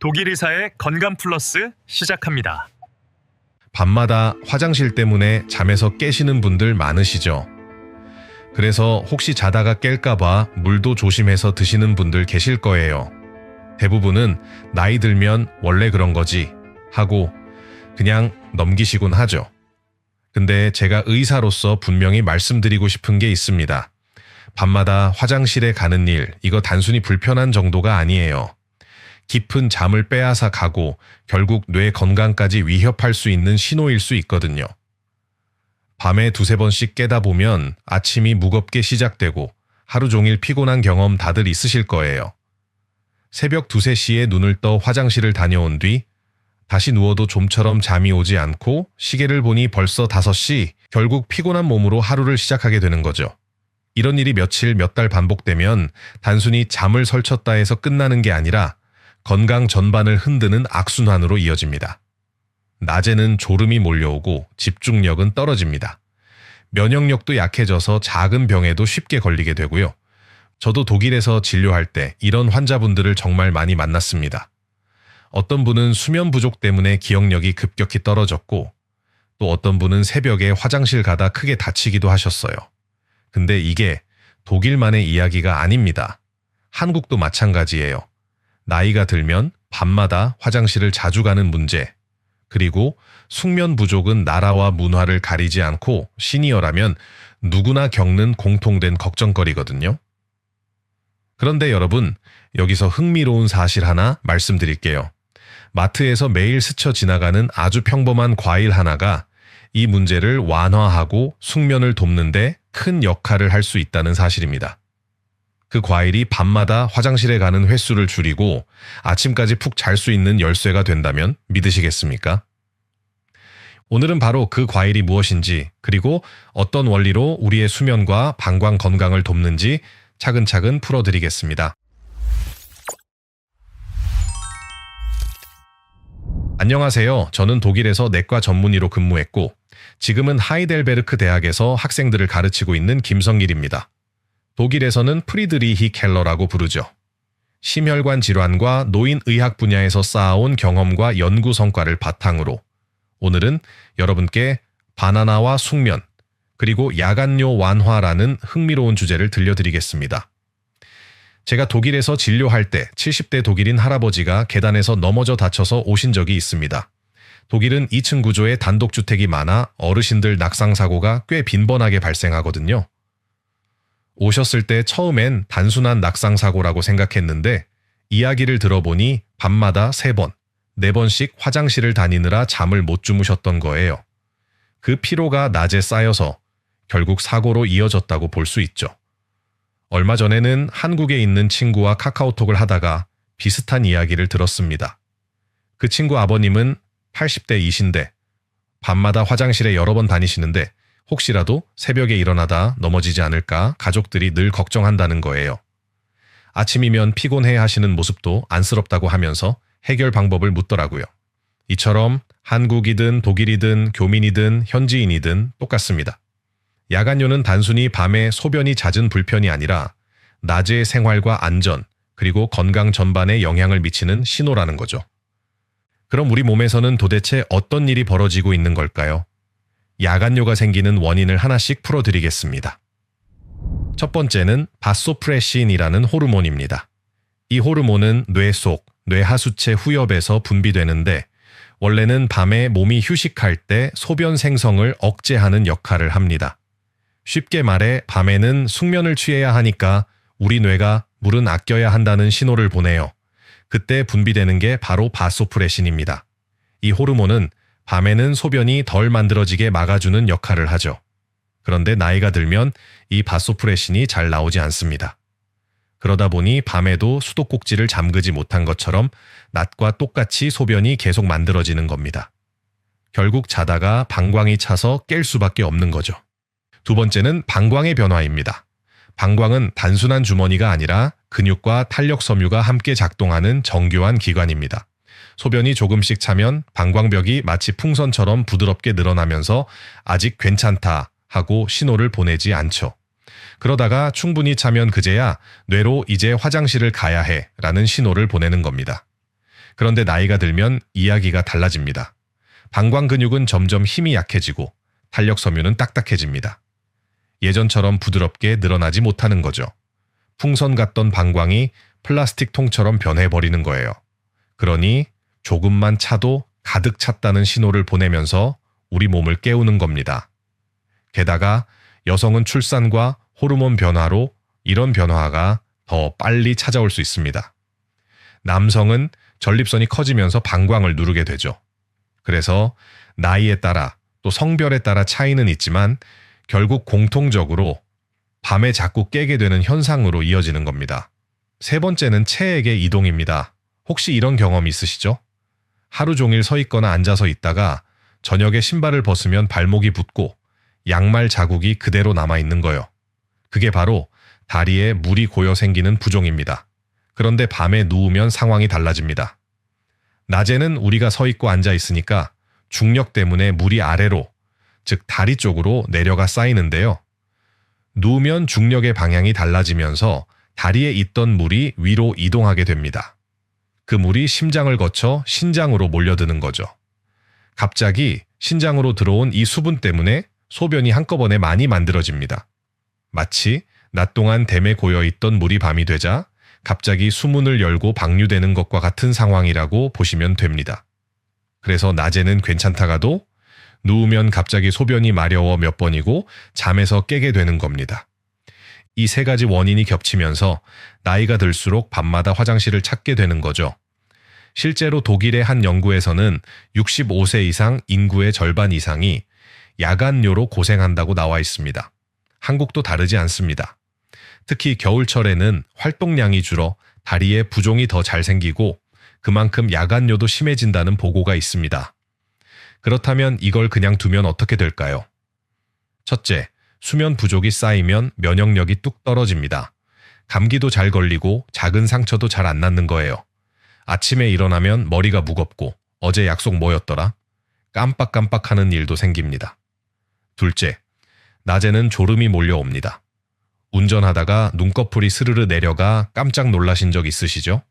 독일 의사의 건강 플러스 시작합니다. 밤마다 화장실 때문에 잠에서 깨시는 분들 많으시죠? 그래서 혹시 자다가 깰까봐 물도 조심해서 드시는 분들 계실 거예요. 대부분은 나이 들면 원래 그런 거지 하고 그냥 넘기시곤 하죠. 근데 제가 의사로서 분명히 말씀드리고 싶은 게 있습니다. 밤마다 화장실에 가는 일, 이거 단순히 불편한 정도가 아니에요. 깊은 잠을 빼앗아 가고 결국 뇌 건강까지 위협할 수 있는 신호일 수 있거든요. 밤에 두세 번씩 깨다 보면 아침이 무겁게 시작되고 하루 종일 피곤한 경험 다들 있으실 거예요. 새벽 두세 시에 눈을 떠 화장실을 다녀온 뒤 다시 누워도 좀처럼 잠이 오지 않고 시계를 보니 벌써 5시, 결국 피곤한 몸으로 하루를 시작하게 되는 거죠. 이런 일이 며칠, 몇 달 반복되면 단순히 잠을 설쳤다 해서 끝나는 게 아니라 건강 전반을 흔드는 악순환으로 이어집니다. 낮에는 졸음이 몰려오고 집중력은 떨어집니다. 면역력도 약해져서 작은 병에도 쉽게 걸리게 되고요. 저도 독일에서 진료할 때 이런 환자분들을 정말 많이 만났습니다. 어떤 분은 수면 부족 때문에 기억력이 급격히 떨어졌고 또 어떤 분은 새벽에 화장실 가다 크게 다치기도 하셨어요. 근데 이게 독일만의 이야기가 아닙니다. 한국도 마찬가지예요. 나이가 들면 밤마다 화장실을 자주 가는 문제, 그리고 숙면 부족은 나라와 문화를 가리지 않고 시니어라면 누구나 겪는 공통된 걱정거리거든요. 그런데 여러분, 여기서 흥미로운 사실 하나 말씀드릴게요. 마트에서 매일 스쳐 지나가는 아주 평범한 과일 하나가 이 문제를 완화하고 숙면을 돕는데 큰 역할을 할 수 있다는 사실입니다. 그 과일이 밤마다 화장실에 가는 횟수를 줄이고 아침까지 푹 잘 수 있는 열쇠가 된다면 믿으시겠습니까? 오늘은 바로 그 과일이 무엇인지 그리고 어떤 원리로 우리의 수면과 방광 건강을 돕는지 차근차근 풀어드리겠습니다. 안녕하세요. 저는 독일에서 내과 전문의로 근무했고 지금은 하이델베르크 대학에서 학생들을 가르치고 있는 김성길입니다. 독일에서는 프리드리히 켈러라고 부르죠. 심혈관 질환과 노인의학 분야에서 쌓아온 경험과 연구 성과를 바탕으로 오늘은 여러분께 바나나와 숙면 그리고 야간요 완화라는 흥미로운 주제를 들려드리겠습니다. 제가 독일에서 진료할 때 70대 독일인 할아버지가 계단에서 넘어져 다쳐서 오신 적이 있습니다. 독일은 2층 구조의 단독주택이 많아 어르신들 낙상사고가 꽤 빈번하게 발생하거든요. 오셨을 때 처음엔 단순한 낙상사고라고 생각했는데 이야기를 들어보니 밤마다 3번, 4번씩 화장실을 다니느라 잠을 못 주무셨던 거예요. 그 피로가 낮에 쌓여서 결국 사고로 이어졌다고 볼 수 있죠. 얼마 전에는 한국에 있는 친구와 카카오톡을 하다가 비슷한 이야기를 들었습니다. 그 친구 아버님은 80대이신데 밤마다 화장실에 여러 번 다니시는데 혹시라도 새벽에 일어나다 넘어지지 않을까 가족들이 늘 걱정한다는 거예요. 아침이면 피곤해 하시는 모습도 안쓰럽다고 하면서 해결 방법을 묻더라고요. 이처럼 한국이든 독일이든 교민이든 현지인이든 똑같습니다. 야간요는 단순히 밤에 소변이 잦은 불편이 아니라 낮의 생활과 안전, 그리고 건강 전반에 영향을 미치는 신호라는 거죠. 그럼 우리 몸에서는 도대체 어떤 일이 벌어지고 있는 걸까요? 야간요가 생기는 원인을 하나씩 풀어드리겠습니다. 첫 번째는 바소프레신이라는 호르몬입니다. 이 호르몬은 뇌 속, 뇌하수체 후엽에서 분비되는데 원래는 밤에 몸이 휴식할 때 소변 생성을 억제하는 역할을 합니다. 쉽게 말해 밤에는 숙면을 취해야 하니까 우리 뇌가 물은 아껴야 한다는 신호를 보내요. 그때 분비되는 게 바로 바소프레신입니다. 이 호르몬은 밤에는 소변이 덜 만들어지게 막아주는 역할을 하죠. 그런데 나이가 들면 이 바소프레신이 잘 나오지 않습니다. 그러다 보니 밤에도 수도꼭지를 잠그지 못한 것처럼 낮과 똑같이 소변이 계속 만들어지는 겁니다. 결국 자다가 방광이 차서 깰 수밖에 없는 거죠. 두 번째는 방광의 변화입니다. 방광은 단순한 주머니가 아니라 근육과 탄력 섬유가 함께 작동하는 정교한 기관입니다. 소변이 조금씩 차면 방광벽이 마치 풍선처럼 부드럽게 늘어나면서 아직 괜찮다 하고 신호를 보내지 않죠. 그러다가 충분히 차면 그제야 뇌로 이제 화장실을 가야 해 라는 신호를 보내는 겁니다. 그런데 나이가 들면 이야기가 달라집니다. 방광 근육은 점점 힘이 약해지고 탄력 섬유는 딱딱해집니다. 예전처럼 부드럽게 늘어나지 못하는 거죠. 풍선 같던 방광이 플라스틱 통처럼 변해버리는 거예요. 그러니 조금만 차도 가득 찼다는 신호를 보내면서 우리 몸을 깨우는 겁니다. 게다가 여성은 출산과 호르몬 변화로 이런 변화가 더 빨리 찾아올 수 있습니다. 남성은 전립선이 커지면서 방광을 누르게 되죠. 그래서 나이에 따라 또 성별에 따라 차이는 있지만 결국 공통적으로 밤에 자꾸 깨게 되는 현상으로 이어지는 겁니다. 세 번째는 체액의 이동입니다. 혹시 이런 경험 있으시죠? 하루 종일 서 있거나 앉아서 있다가 저녁에 신발을 벗으면 발목이 붓고 양말 자국이 그대로 남아 있는 거요. 그게 바로 다리에 물이 고여 생기는 부종입니다. 그런데 밤에 누우면 상황이 달라집니다. 낮에는 우리가 서 있고 앉아 있으니까 중력 때문에 물이 아래로, 즉 다리 쪽으로 내려가 쌓이는데요. 누우면 중력의 방향이 달라지면서 다리에 있던 물이 위로 이동하게 됩니다. 그 물이 심장을 거쳐 신장으로 몰려드는 거죠. 갑자기 신장으로 들어온 이 수분 때문에 소변이 한꺼번에 많이 만들어집니다. 마치 낮 동안 댐에 고여 있던 물이 밤이 되자 갑자기 수문을 열고 방류되는 것과 같은 상황이라고 보시면 됩니다. 그래서 낮에는 괜찮다가도 누우면 갑자기 소변이 마려워 몇 번이고 잠에서 깨게 되는 겁니다. 이 세 가지 원인이 겹치면서 나이가 들수록 밤마다 화장실을 찾게 되는 거죠. 실제로 독일의 한 연구에서는 65세 이상 인구의 절반 이상이 야간요로 고생한다고 나와 있습니다. 한국도 다르지 않습니다. 특히 겨울철에는 활동량이 줄어 다리에 부종이 더 잘 생기고 그만큼 야간요도 심해진다는 보고가 있습니다. 그렇다면 이걸 그냥 두면 어떻게 될까요? 첫째, 수면 부족이 쌓이면 면역력이 뚝 떨어집니다. 감기도 잘 걸리고 작은 상처도 잘 안 낫는 거예요. 아침에 일어나면 머리가 무겁고 어제 약속 뭐였더라? 깜빡깜빡하는 일도 생깁니다. 둘째, 낮에는 졸음이 몰려옵니다. 운전하다가 눈꺼풀이 스르르 내려가 깜짝 놀라신 적 있으시죠?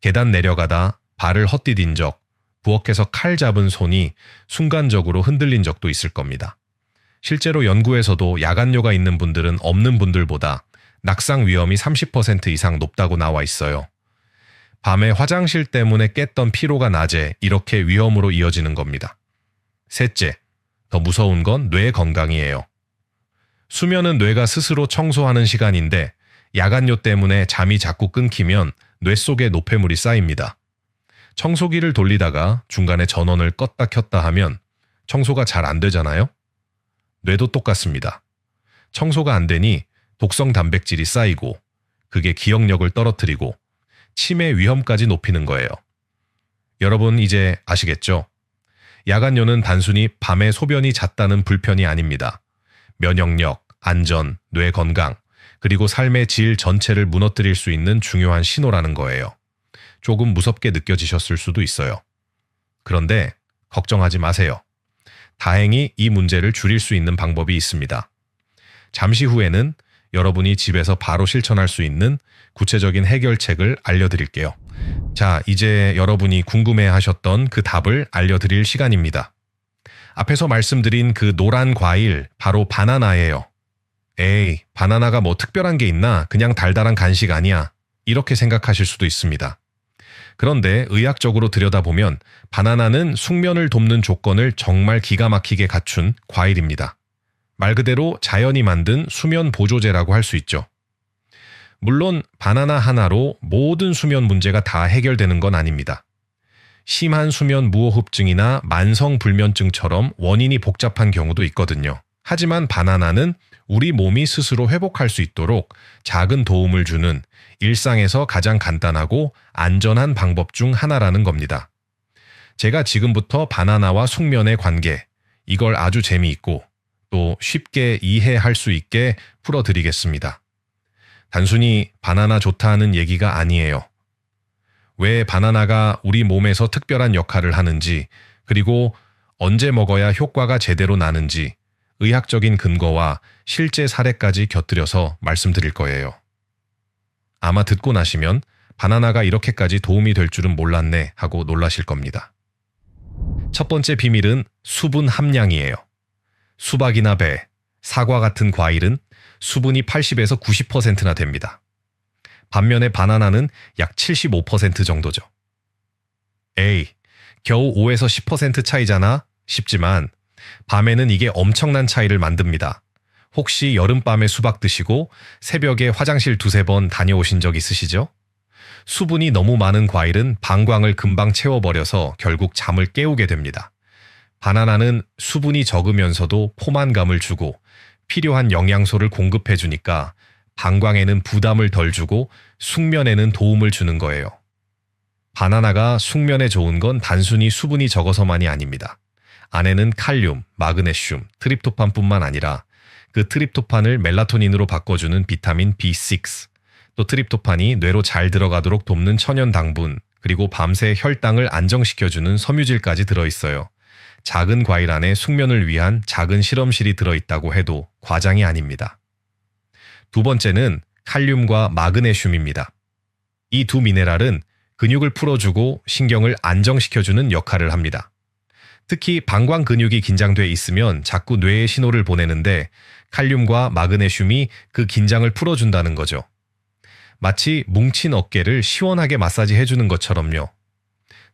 계단 내려가다 발을 헛디딘 적, 부엌에서 칼 잡은 손이 순간적으로 흔들린 적도 있을 겁니다. 실제로 연구에서도 야간요가 있는 분들은 없는 분들보다 낙상 위험이 30% 이상 높다고 나와 있어요. 밤에 화장실 때문에 깼던 피로가 낮에 이렇게 위험으로 이어지는 겁니다. 셋째, 더 무서운 건 뇌 건강이에요. 수면은 뇌가 스스로 청소하는 시간인데 야간요 때문에 잠이 자꾸 끊기면 뇌 속에 노폐물이 쌓입니다. 청소기를 돌리다가 중간에 전원을 껐다 켰다 하면 청소가 잘 안 되잖아요? 뇌도 똑같습니다. 청소가 안 되니 독성 단백질이 쌓이고 그게 기억력을 떨어뜨리고 치매 위험까지 높이는 거예요. 여러분 이제 아시겠죠? 야간요는 단순히 밤에 소변이 잦다는 불편이 아닙니다. 면역력, 안전, 뇌 건강, 그리고 삶의 질 전체를 무너뜨릴 수 있는 중요한 신호라는 거예요. 조금 무섭게 느껴지셨을 수도 있어요. 그런데 걱정하지 마세요. 다행히 이 문제를 줄일 수 있는 방법이 있습니다. 잠시 후에는 여러분이 집에서 바로 실천할 수 있는 구체적인 해결책을 알려드릴게요. 자, 이제 여러분이 궁금해 하셨던 그 답을 알려드릴 시간입니다. 앞에서 말씀드린 그 노란 과일, 바로 바나나예요. 에이, 바나나가 뭐 특별한 게 있나? 그냥 달달한 간식 아니야. 이렇게 생각하실 수도 있습니다. 그런데 의학적으로 들여다보면 바나나는 숙면을 돕는 조건을 정말 기가 막히게 갖춘 과일입니다. 말 그대로 자연이 만든 수면 보조제라고 할 수 있죠. 물론 바나나 하나로 모든 수면 문제가 다 해결되는 건 아닙니다. 심한 수면 무호흡증이나 만성 불면증처럼 원인이 복잡한 경우도 있거든요. 하지만 바나나는 우리 몸이 스스로 회복할 수 있도록 작은 도움을 주는 일상에서 가장 간단하고 안전한 방법 중 하나라는 겁니다. 제가 지금부터 바나나와 숙면의 관계, 이걸 아주 재미있고 또 쉽게 이해할 수 있게 풀어드리겠습니다. 단순히 바나나 좋다는 얘기가 아니에요. 왜 바나나가 우리 몸에서 특별한 역할을 하는지, 그리고 언제 먹어야 효과가 제대로 나는지 의학적인 근거와 실제 사례까지 곁들여서 말씀드릴 거예요. 아마 듣고 나시면 바나나가 이렇게까지 도움이 될 줄은 몰랐네 하고 놀라실 겁니다. 첫 번째 비밀은 수분 함량이에요. 수박이나 배, 사과 같은 과일은 수분이 80에서 90%나 됩니다. 반면에 바나나는 약 75% 정도죠. 에이, 겨우 5에서 10% 차이잖아? 싶지만 밤에는 이게 엄청난 차이를 만듭니다. 혹시 여름밤에 수박 드시고 새벽에 화장실 두세 번 다녀오신 적 있으시죠? 수분이 너무 많은 과일은 방광을 금방 채워버려서 결국 잠을 깨우게 됩니다. 바나나는 수분이 적으면서도 포만감을 주고 필요한 영양소를 공급해 주니까 방광에는 부담을 덜 주고 숙면에는 도움을 주는 거예요. 바나나가 숙면에 좋은 건 단순히 수분이 적어서만이 아닙니다. 안에는 칼륨, 마그네슘, 트립토판뿐만 아니라 그 트립토판을 멜라토닌으로 바꿔주는 비타민 B6, 또 트립토판이 뇌로 잘 들어가도록 돕는 천연 당분, 그리고 밤새 혈당을 안정시켜주는 섬유질까지 들어있어요. 작은 과일 안에 숙면을 위한 작은 실험실이 들어있다고 해도 과장이 아닙니다. 두 번째는 칼륨과 마그네슘입니다. 이 두 미네랄은 근육을 풀어주고 신경을 안정시켜주는 역할을 합니다. 특히 방광 근육이 긴장돼 있으면 자꾸 뇌에 신호를 보내는데 칼륨과 마그네슘이 그 긴장을 풀어준다는 거죠. 마치 뭉친 어깨를 시원하게 마사지 해주는 것처럼요.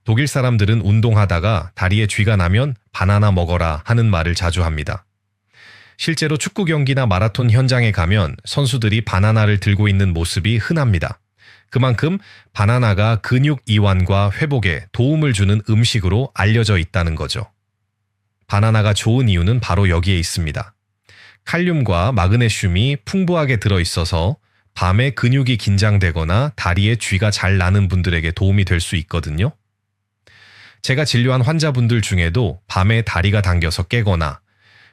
독일 사람들은 운동하다가 다리에 쥐가 나면 바나나 먹어라 하는 말을 자주 합니다. 실제로 축구 경기나 마라톤 현장에 가면 선수들이 바나나를 들고 있는 모습이 흔합니다. 그만큼 바나나가 근육 이완과 회복에 도움을 주는 음식으로 알려져 있다는 거죠. 바나나가 좋은 이유는 바로 여기에 있습니다. 칼륨과 마그네슘이 풍부하게 들어있어서 밤에 근육이 긴장되거나 다리에 쥐가 잘 나는 분들에게 도움이 될 수 있거든요. 제가 진료한 환자분들 중에도 밤에 다리가 당겨서 깨거나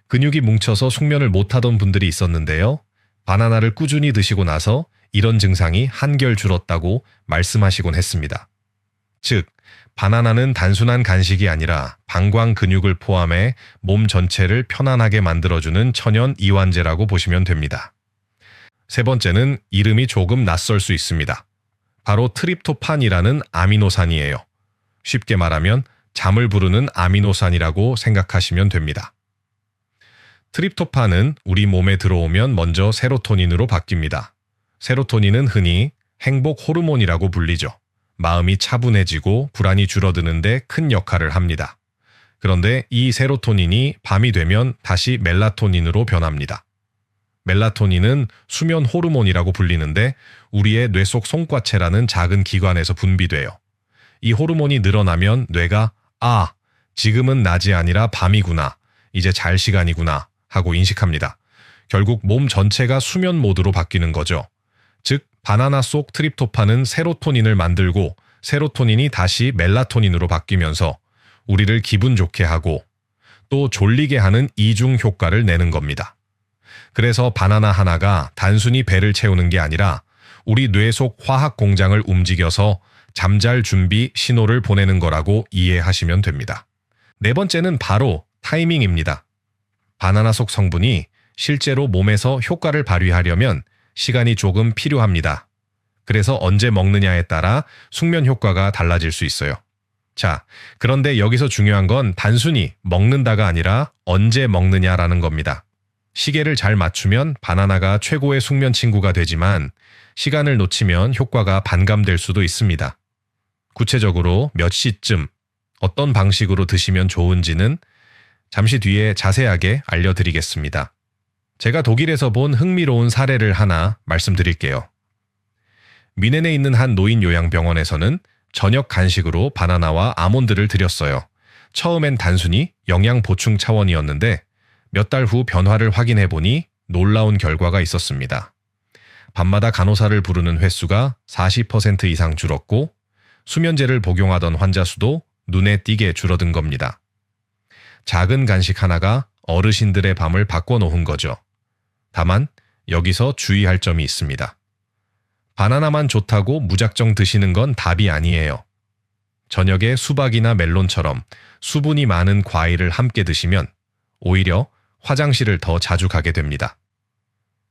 근육이 뭉쳐서 숙면을 못하던 분들이 있었는데요. 바나나를 꾸준히 드시고 나서 이런 증상이 한결 줄었다고 말씀하시곤 했습니다. 즉, 바나나는 단순한 간식이 아니라 방광 근육을 포함해 몸 전체를 편안하게 만들어주는 천연 이완제라고 보시면 됩니다. 세 번째는 이름이 조금 낯설 수 있습니다. 바로 트립토판이라는 아미노산이에요. 쉽게 말하면 잠을 부르는 아미노산이라고 생각하시면 됩니다. 트립토판은 우리 몸에 들어오면 먼저 세로토닌으로 바뀝니다. 세로토닌은 흔히 행복 호르몬이라고 불리죠. 마음이 차분해지고 불안이 줄어드는데 큰 역할을 합니다. 그런데 이 세로토닌이 밤이 되면 다시 멜라토닌으로 변합니다. 멜라토닌은 수면 호르몬이라고 불리는데 우리의 뇌 속 송과체라는 작은 기관에서 분비돼요. 이 호르몬이 늘어나면 뇌가 아, 지금은 낮이 아니라 밤이구나. 이제 잘 시간이구나. 하고 인식합니다. 결국 몸 전체가 수면 모드로 바뀌는 거죠. 즉, 바나나 속 트립토판은 세로토닌을 만들고 세로토닌이 다시 멜라토닌으로 바뀌면서 우리를 기분 좋게 하고 또 졸리게 하는 이중 효과를 내는 겁니다. 그래서 바나나 하나가 단순히 배를 채우는 게 아니라 우리 뇌 속 화학 공장을 움직여서 잠잘 준비 신호를 보내는 거라고 이해하시면 됩니다. 네 번째는 바로 타이밍입니다. 바나나 속 성분이 실제로 몸에서 효과를 발휘하려면 시간이 조금 필요합니다. 그래서 언제 먹느냐에 따라 숙면 효과가 달라질 수 있어요. 자, 그런데 여기서 중요한 건 단순히 먹는다가 아니라 언제 먹느냐라는 겁니다. 시계를 잘 맞추면 바나나가 최고의 숙면 친구가 되지만 시간을 놓치면 효과가 반감될 수도 있습니다. 구체적으로 몇 시쯤, 어떤 방식으로 드시면 좋은지는 잠시 뒤에 자세하게 알려드리겠습니다. 제가 독일에서 본 흥미로운 사례를 하나 말씀드릴게요. 미넨에 있는 한 노인 요양병원에서는 저녁 간식으로 바나나와 아몬드를 드렸어요. 처음엔 단순히 영양 보충 차원이었는데 몇 달 후 변화를 확인해 보니 놀라운 결과가 있었습니다. 밤마다 간호사를 부르는 횟수가 40% 이상 줄었고 수면제를 복용하던 환자 수도 눈에 띄게 줄어든 겁니다. 작은 간식 하나가 어르신들의 밤을 바꿔놓은 거죠. 다만 여기서 주의할 점이 있습니다. 바나나만 좋다고 무작정 드시는 건 답이 아니에요. 저녁에 수박이나 멜론처럼 수분이 많은 과일을 함께 드시면 오히려 화장실을 더 자주 가게 됩니다.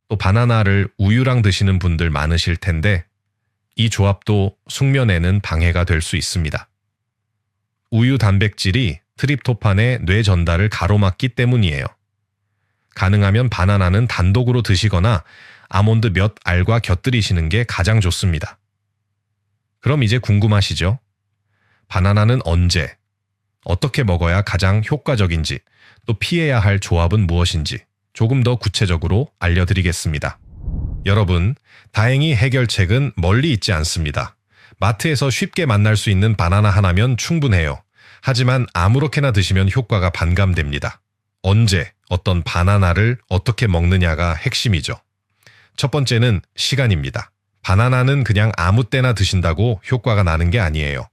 또 바나나를 우유랑 드시는 분들 많으실 텐데 이 조합도 숙면에는 방해가 될 수 있습니다. 우유 단백질이 트립토판의 뇌 전달을 가로막기 때문이에요. 가능하면 바나나는 단독으로 드시거나 아몬드 몇 알과 곁들이시는 게 가장 좋습니다. 그럼 이제 궁금하시죠? 바나나는 언제, 어떻게 먹어야 가장 효과적인지, 또 피해야 할 조합은 무엇인지 조금 더 구체적으로 알려드리겠습니다. 여러분, 다행히 해결책은 멀리 있지 않습니다. 마트에서 쉽게 만날 수 있는 바나나 하나면 충분해요. 하지만 아무렇게나 드시면 효과가 반감됩니다. 언제, 어떤 바나나를 어떻게 먹느냐가 핵심이죠. 첫 번째는 시간입니다. 바나나는 그냥 아무 때나 드신다고 효과가 나는 게 아니에요.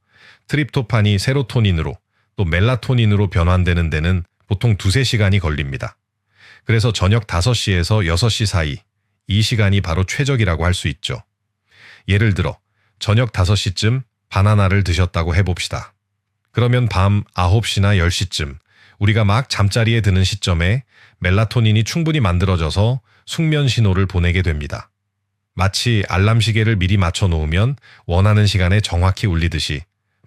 트립토판이 세로토닌으로 또 멜라토닌으로 변환되는 데는 보통 두세 시간이 걸립니다. 그래서 저녁 5시에서 6시 사이 이 시간이 바로 최적이라고 할 수 있죠. 예를 들어 저녁 5시쯤 바나나를 드셨다고 해봅시다. 그러면 밤 9시나 10시쯤 우리가 막 잠자리에 드는 시점에 멜라토닌이 충분히 만들어져서 숙면 신호를 보내게 됩니다. 마치 알람 시계를 미리 맞춰 놓으면 원하는 시간에 정확히 울리듯이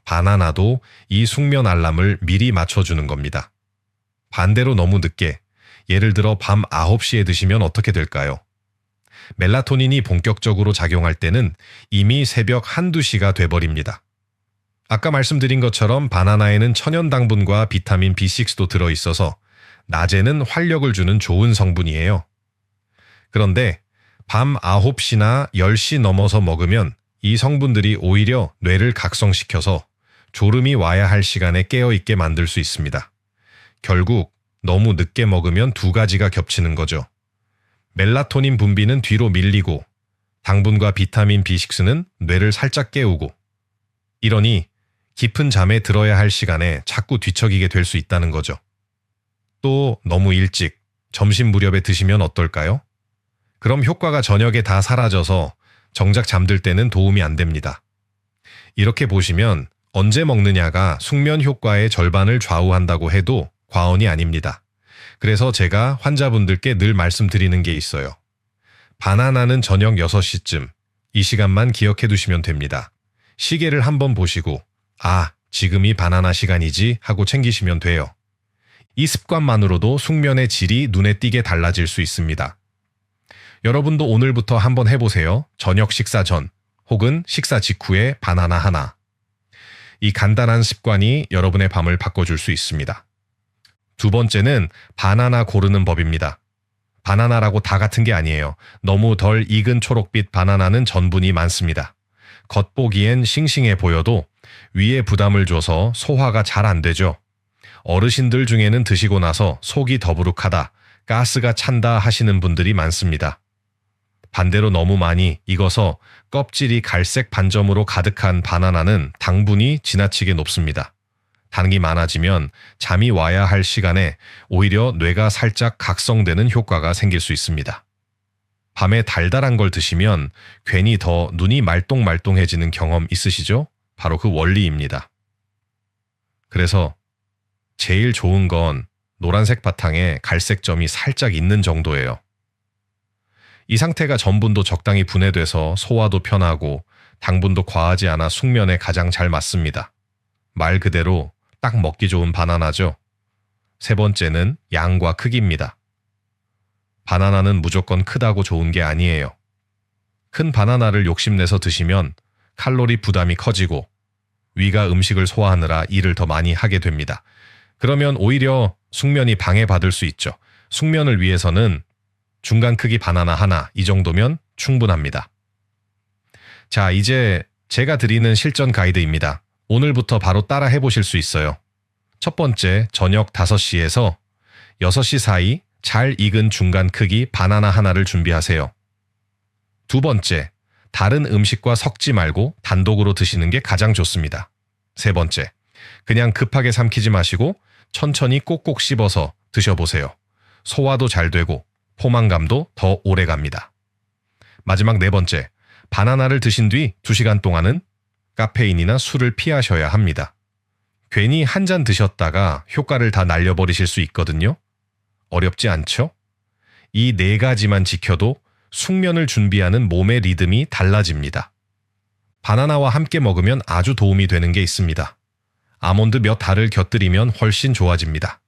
바나나도 이 숙면 알람을 미리 맞춰주는 겁니다. 반대로 너무 늦게, 예를 들어 밤 9시에 드시면 어떻게 될까요? 멜라토닌이 본격적으로 작용할 때는 이미 새벽 한두 시가 돼버립니다. 아까 말씀드린 것처럼 바나나에는 천연 당분과 비타민 B6도 들어있어서 낮에는 활력을 주는 좋은 성분이에요. 그런데 밤 9시나 10시 넘어서 먹으면 이 성분들이 오히려 뇌를 각성시켜서 졸음이 와야 할 시간에 깨어있게 만들 수 있습니다. 결국 너무 늦게 먹으면 두 가지가 겹치는 거죠. 멜라토닌 분비는 뒤로 밀리고 당분과 비타민 B6는 뇌를 살짝 깨우고 이러니 깊은 잠에 들어야 할 시간에 자꾸 뒤척이게 될 수 있다는 거죠. 또 너무 일찍 점심 무렵에 드시면 어떨까요? 그럼 효과가 저녁에 다 사라져서 정작 잠들 때는 도움이 안 됩니다. 이렇게 보시면 언제 먹느냐가 숙면 효과의 절반을 좌우한다고 해도 과언이 아닙니다. 그래서 제가 환자분들께 늘 말씀드리는 게 있어요. 바나나는 저녁 6시쯤 이 시간만 기억해 두시면 됩니다. 시계를 한번 보시고 아, 지금이 바나나 시간이지 하고 챙기시면 돼요. 이 습관만으로도 숙면의 질이 눈에 띄게 달라질 수 있습니다. 여러분도 오늘부터 한번 해보세요. 저녁 식사 전 혹은 식사 직후에 바나나 하나. 이 간단한 습관이 여러분의 밤을 바꿔줄 수 있습니다. 두 번째는 바나나 고르는 법입니다. 바나나라고 다 같은 게 아니에요. 너무 덜 익은 초록빛 바나나는 전분이 많습니다. 겉보기엔 싱싱해 보여도 위에 부담을 줘서 소화가 잘 안 되죠. 어르신들 중에는 드시고 나서 속이 더부룩하다, 가스가 찬다 하시는 분들이 많습니다. 반대로 너무 많이 익어서 껍질이 갈색 반점으로 가득한 바나나는 당분이 지나치게 높습니다. 당이 많아지면 잠이 와야 할 시간에 오히려 뇌가 살짝 각성되는 효과가 생길 수 있습니다. 밤에 달달한 걸 드시면 괜히 더 눈이 말똥말똥해지는 경험 있으시죠? 바로 그 원리입니다. 그래서 제일 좋은 건 노란색 바탕에 갈색 점이 살짝 있는 정도예요. 이 상태가 전분도 적당히 분해돼서 소화도 편하고 당분도 과하지 않아 숙면에 가장 잘 맞습니다. 말 그대로 딱 먹기 좋은 바나나죠. 세 번째는 양과 크기입니다. 바나나는 무조건 크다고 좋은 게 아니에요. 큰 바나나를 욕심내서 드시면 칼로리 부담이 커지고 위가 음식을 소화하느라 일을 더 많이 하게 됩니다. 그러면 오히려 숙면이 방해받을 수 있죠. 숙면을 위해서는 중간 크기 바나나 하나 이 정도면 충분합니다. 자, 이제 제가 드리는 실전 가이드입니다. 오늘부터 바로 따라 해보실 수 있어요. 첫 번째, 저녁 5시에서 6시 사이 잘 익은 중간 크기 바나나 하나를 준비하세요. 두 번째, 다른 음식과 섞지 말고 단독으로 드시는 게 가장 좋습니다. 세 번째, 그냥 급하게 삼키지 마시고 천천히 꼭꼭 씹어서 드셔보세요. 소화도 잘 되고 포만감도 더 오래 갑니다. 마지막 네 번째, 바나나를 드신 뒤 2시간 동안은 카페인이나 술을 피하셔야 합니다. 괜히 한 잔 드셨다가 효과를 다 날려버리실 수 있거든요. 어렵지 않죠? 이 네 가지만 지켜도 숙면을 준비하는 몸의 리듬이 달라집니다. 바나나와 함께 먹으면 아주 도움이 되는 게 있습니다. 아몬드 몇 알을 곁들이면 훨씬 좋아집니다.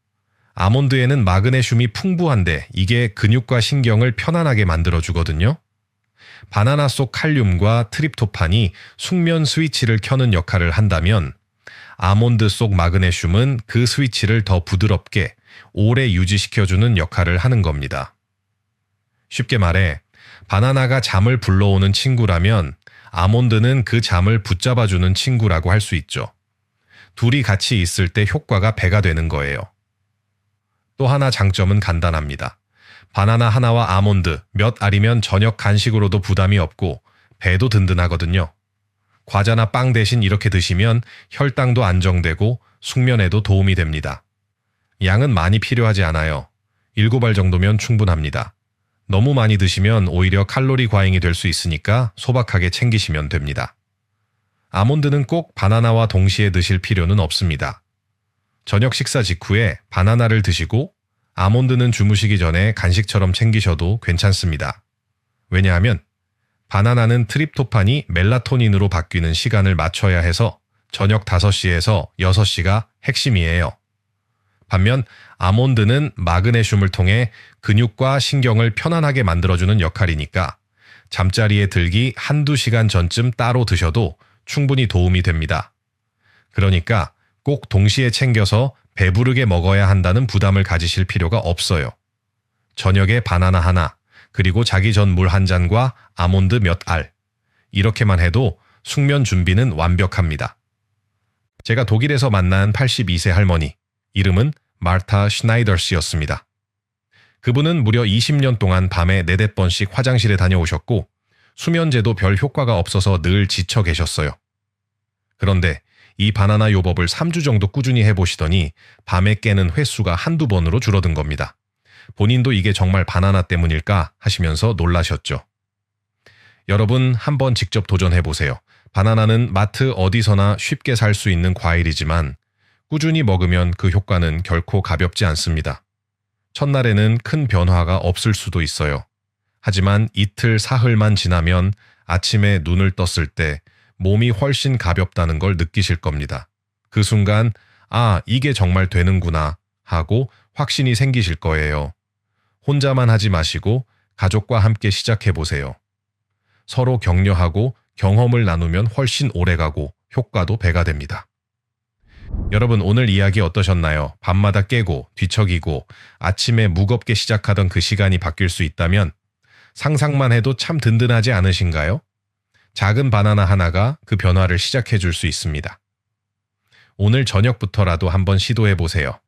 아몬드에는 마그네슘이 풍부한데 이게 근육과 신경을 편안하게 만들어주거든요. 바나나 속 칼륨과 트립토판이 숙면 스위치를 켜는 역할을 한다면 아몬드 속 마그네슘은 그 스위치를 더 부드럽게 오래 유지시켜주는 역할을 하는 겁니다. 쉽게 말해, 바나나가 잠을 불러오는 친구라면 아몬드는 그 잠을 붙잡아주는 친구라고 할 수 있죠. 둘이 같이 있을 때 효과가 배가 되는 거예요. 또 하나 장점은 간단합니다. 바나나 하나와 아몬드 몇 알이면 저녁 간식으로도 부담이 없고 배도 든든하거든요. 과자나 빵 대신 이렇게 드시면 혈당도 안정되고 숙면에도 도움이 됩니다. 양은 많이 필요하지 않아요. 7알 정도면 충분합니다. 너무 많이 드시면 오히려 칼로리 과잉이 될 수 있으니까 소박하게 챙기시면 됩니다. 아몬드는 꼭 바나나와 동시에 드실 필요는 없습니다. 저녁 식사 직후에 바나나를 드시고 아몬드는 주무시기 전에 간식처럼 챙기셔도 괜찮습니다. 왜냐하면 바나나는 트립토판이 멜라토닌으로 바뀌는 시간을 맞춰야 해서 저녁 5시에서 6시가 핵심이에요. 반면 아몬드는 마그네슘을 통해 근육과 신경을 편안하게 만들어주는 역할이니까 잠자리에 들기 한두 시간 전쯤 따로 드셔도 충분히 도움이 됩니다. 그러니까 꼭 동시에 챙겨서 배부르게 먹어야 한다는 부담을 가지실 필요가 없어요. 저녁에 바나나 하나, 그리고 자기 전 물 한 잔과 아몬드 몇 알. 이렇게만 해도 숙면 준비는 완벽합니다. 제가 독일에서 만난 82세 할머니, 이름은 마르타 슈나이더 씨였습니다. 그분은 무려 20년 동안 밤에 네댓 번씩 화장실에 다녀오셨고 수면제도 별 효과가 없어서 늘 지쳐 계셨어요. 그런데 이 바나나 요법을 3주 정도 꾸준히 해보시더니 밤에 깨는 횟수가 한두 번으로 줄어든 겁니다. 본인도 이게 정말 바나나 때문일까 하시면서 놀라셨죠. 여러분 한번 직접 도전해보세요. 바나나는 마트 어디서나 쉽게 살 수 있는 과일이지만 꾸준히 먹으면 그 효과는 결코 가볍지 않습니다. 첫날에는 큰 변화가 없을 수도 있어요. 하지만 이틀 사흘만 지나면 아침에 눈을 떴을 때 몸이 훨씬 가볍다는 걸 느끼실 겁니다. 그 순간, 아, 이게 정말 되는구나 하고 확신이 생기실 거예요. 혼자만 하지 마시고 가족과 함께 시작해 보세요. 서로 격려하고 경험을 나누면 훨씬 오래 가고 효과도 배가 됩니다. 여러분 오늘 이야기 어떠셨나요? 밤마다 깨고 뒤척이고 아침에 무겁게 시작하던 그 시간이 바뀔 수 있다면 상상만 해도 참 든든하지 않으신가요? 작은 바나나 하나가 그 변화를 시작해 줄 수 있습니다. 오늘 저녁부터라도 한번 시도해 보세요.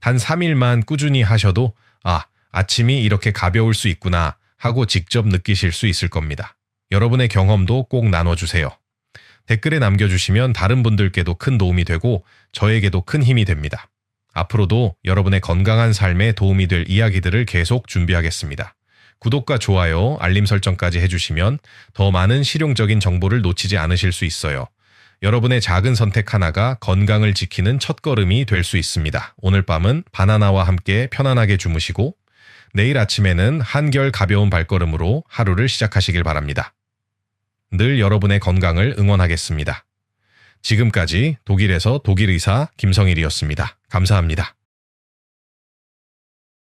단 3일만 꾸준히 하셔도 아, 아침이 이렇게 가벼울 수 있구나 하고 직접 느끼실 수 있을 겁니다. 여러분의 경험도 꼭 나눠주세요. 댓글에 남겨주시면 다른 분들께도 큰 도움이 되고 저에게도 큰 힘이 됩니다. 앞으로도 여러분의 건강한 삶에 도움이 될 이야기들을 계속 준비하겠습니다. 구독과 좋아요, 알림 설정까지 해주시면 더 많은 실용적인 정보를 놓치지 않으실 수 있어요. 여러분의 작은 선택 하나가 건강을 지키는 첫걸음이 될 수 있습니다. 오늘 밤은 바나나와 함께 편안하게 주무시고 내일 아침에는 한결 가벼운 발걸음으로 하루를 시작하시길 바랍니다. 늘 여러분의 건강을 응원하겠습니다. 지금까지 독일에서 독일 의사 김성일이었습니다. 감사합니다.